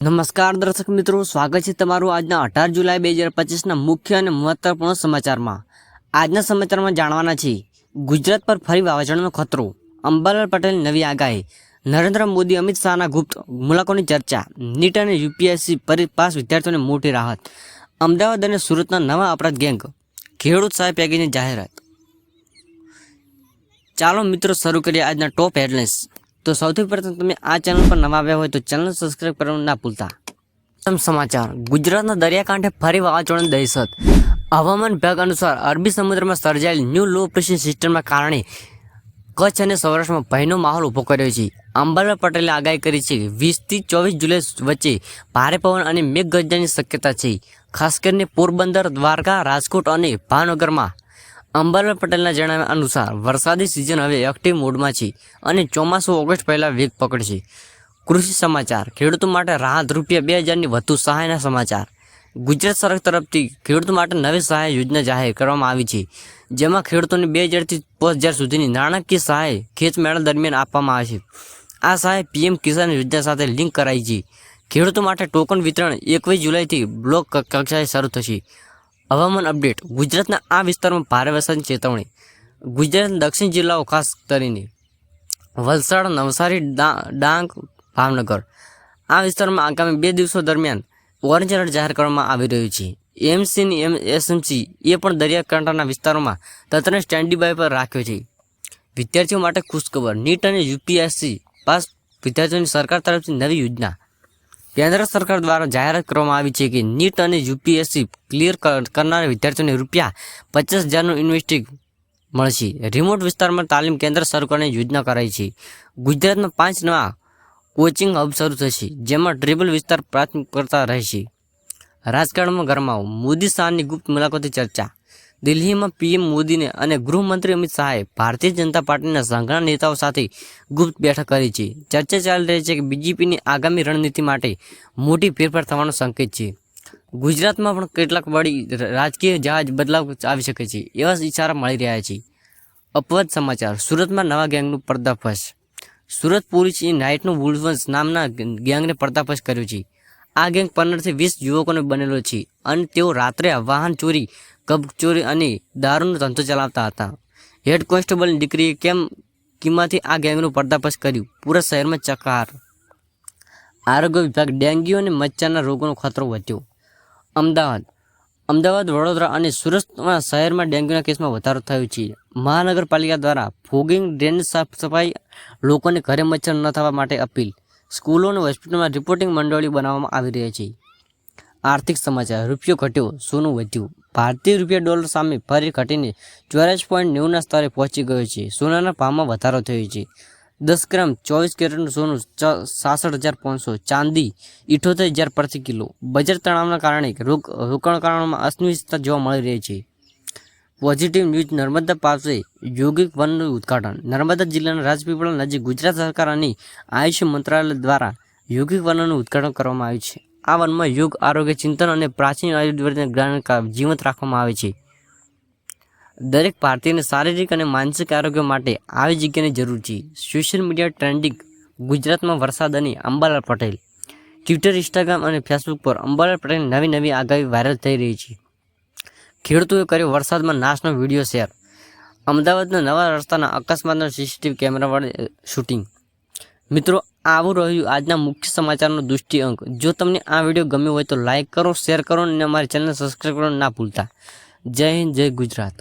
નમસ્કાર દર્શક મિત્રો, સ્વાગત છે તમારું આજના અઢાર જુલાઈ બે હજાર પચીસના મુખ્ય અને મહત્વપૂર્ણ સમાચારમાં. આજના સમાચારમાં જાણવાના છે ગુજરાત પર ફરી વાવાઝોડાનો ખતરો, અંબાલાલ પટેલની નવી આગાહી, નરેન્દ્ર મોદી, અમિત શાહના ગુપ્ત મુલાકાતની ચર્ચા, નીટ અને યુપીએસસી પરી પાસ વિદ્યાર્થીઓને મોટી રાહત, અમદાવાદ અને સુરતના નવા અપરાધ ગેંગ, ખેડૂત સાહેબ પેકેજની જાહેરાત. ચાલો મિત્રો, શરૂ કરીએ આજના ટોપ હેડલાઇન્સ તો સૌથી પ્રથમ તમે આ ચેનલ પર નવા આવ્યા હોય તો ચેનલ સબસ્ક્રાઈબ કરવાનું ના ભૂલતા. પ્રથમ સમાચાર. ગુજરાતના દરિયાકાંઠે ફરી વાવાઝોડાની દહેશત. હવામાન વિભાગ અનુસાર અરબી સમુદ્રમાં સર્જાયેલ ન્યૂ લો પ્રેશર સિસ્ટમના કારણે કચ્છ અને સૌરાષ્ટ્રમાં ભયનો માહોલ ઊભો કર્યો છે. અંબાલાલ પટેલે આગાહી કરી છે કે વીસથી ચોવીસ જુલાઈ વચ્ચે ભારે પવન અને મેઘગર્જનની શક્યતા છે. ખાસ કરીને પોરબંદર, દ્વારકા, રાજકોટ અને ભાવનગરમાં. અંબાલાલ પટેલના જણાવ્યા અનુસાર વરસાદી સિઝન હવે એક્ટિવ મોડમાં છે અને ચોમાસું ઓગસ્ટ પહેલાં વેગ પકડશે. કૃષિ સમાચાર, ખેડૂતો માટે રાહત રૂપિયા બે હજારની વધુ સહાયના સમાચાર. ગુજરાત સરકાર તરફથી ખેડૂતો માટે નવી સહાય યોજના જાહેર કરવામાં આવી છે, જેમાં ખેડૂતોને બે હજારથી પાંચ હજાર સુધીની નાણાકીય સહાય ખેત મેળા દરમિયાન આપવામાં આવે છે. આ સહાય પીએમ કિસાન યોજના સાથે લિંક કરાઈ છે. ખેડૂતો માટે ટોકન વિતરણ એકવીસ જુલાઈથી બ્લોક કક્ષાએ શરૂ થશે. હવામાન અપડેટ. ગુજરાતના આ વિસ્તારમાં ભારે વરસાદની ચેતવણી. ગુજરાતના દક્ષિણ જિલ્લાઓ ખાસ કરીને વલસાડ, નવસારી ડાંગ, ભાવનગર. આ વિસ્તારમાં આગામી બે દિવસો દરમિયાન ઓરેન્જ એલર્ટ જાહેર કરવામાં આવી રહ્યું છે. એમસીની એમ એસએમસી એ પણ દરિયાકાંઠાના વિસ્તારોમાં તંત્રને સ્ટેન્ડી બાય પર રાખ્યો છે. વિદ્યાર્થીઓ માટે ખુશખબર. નીટ અને યુપીએસસી પાસ વિદ્યાર્થીઓની સરકાર તરફથી નવી યોજના કેન્દ્ર સરકાર દ્વારા જાહેરાત કરવામાં આવી છે કે નીટ અને યુપીએસસી ક્લિયર કરનાર વિદ્યાર્થીઓને રૂપિયા પચાસ હજારનું ઇન્વેસ્ટિંગ મળશે. રિમોટ વિસ્તારમાં તાલીમ કેન્દ્ર સરકારની યોજના કરાઈ છે. ગુજરાતમાં પાંચ નવા કોચિંગ હબ શરૂ થશે, જેમાં ટ્રિબલ વિસ્તાર પ્રાથમિક કરતા રહેશે. રાજકારણમાં ગરમાવો. મોદી શાહની ગુપ્ત મુલાકાતે ચર્ચા. દિલ્હીમાં પીએમ મોદીને અને ગૃહમંત્રી અમિત શાહે ભારતીય જનતા પાર્ટીના સંઘના નેતાઓ સાથે ગુપ્ત બેઠક કરી છે. ચર્ચા ચાલી રહી છે કે બીજેપીની આગામી રણનીતિ માટે મોટી ફેરફાર થવાનો સંકેત છે. ગુજરાતમાં પણ કેટલાક વળી રાજકીય જહાજ બદલાવ આવી શકે છે, એવા ઇશારા મળી રહ્યા છે. અપવાદ સમાચાર, સુરતમાં નવા ગેંગનું પર્દાફાશ. સુરત પોલીસે નાઇટનું વુડવન્સ નામના ગેંગને પર્દાફાશ કર્યો છે. આ ગેંગ પંદરથી વીસ યુવકોનો બનેલો છે અને તેઓ રાત્રે વાહન ચોરી કબ ચોરી અને દારૂનો ધંધો ચલાવતા હતા. હેડ કોન્સ્ટેબલની દીકરીએ કેમ કિંમતથી આ ગેંગનું પર્દાફાશ કર્યું? પૂરા શહેરમાં ચકાર. આરોગ્ય વિભાગ ડેન્ગ્યુ અને મચ્છરના રોગોનો ખતરો વધ્યો. અમદાવાદ. અમદાવાદ, વડોદરા અને સુરતમાં શહેરમાં ડેન્ગ્યુના કેસમાં વધારો થયો છે. મહાનગરપાલિકા દ્વારા ફોગિંગ ડ્રેન સાફ સફાઈ લોકોને ઘરે મચ્છર ન થવા માટે અપીલ. સ્કૂલો અને હોસ્પિટલમાં રિપોર્ટિંગ મંડળી બનાવવામાં આવી રહી છે. આર્થિક સમાચાર, રૂપિયો ઘટ્યો, સોનું વધ્યું. ભારતીય રૂપિયા ડોલર સામે ફરી ઘટીને ચોરાસી પોઈન્ટ નેવુંના સ્તરે પહોંચી ગયો છે. સોનાના ભાવમાં વધારો થયો છે. દસ ગ્રામ ચોવીસ કેરેટનું સોનું સાસઠ હજાર પાંચસો, ચાંદી ઇઠોતેર હજાર પ્રતિ કિલો. બજાર તણાવના કારણે રોક રોકાણકારોમાં અનિશ્ચિતતા જોવા મળી રહી છે. પોઝિટિવ ન્યૂઝ નર્મદા પાસે યોગિક વનનું ઉદ્ઘાટન. નર્મદા જિલ્લાના રાજપીપળા નજીક ગુજરાત સરકાર અને આયુષ મંત્રાલય દ્વારા યોગિક વનનું ઉદ્ઘાટન કરવામાં આવ્યું છે. આ વનમાં યોગ, આરોગ્ય, ચિંતન અને પ્રાચીન આયુર્વેદના જ્ઞાન જીવંત રાખવામાં આવે છે. દરેક ભારતીયને શારીરિક અને માનસિક આરોગ્ય માટે આવી જગ્યાની જરૂર છે. સોશિયલ મીડિયા ટ્રેન્ડિંગ, ગુજરાતમાં વરસાદ અને અંબાલાલ પટેલ. ટ્વિટર, ઇન્સ્ટાગ્રામ અને ફેસબુક પર અંબાલાલ પટેલની નવી નવી આગાહી વાયરલ થઈ રહી છે. ખેડૂતોએ કર્યો વરસાદમાં નાશનો વીડિયો શેર. અમદાવાદના નવા રસ્તાના અકસ્માતના સીસીટીવી કેમેરા વડે શૂટિંગ. મિત્રો આવું રહ્યું આજના મુખ્ય સમાચારનો દૃષ્ટિ અંક. જો તમને આ વીડિયો ગમ્યો હોય તો લાઇક કરો શેર કરો અને અમારી ચેનલ સબસ્ક્રાઈબ કરવાનું ના ભૂલતા. જય હિન્દ, જય ગુજરાત.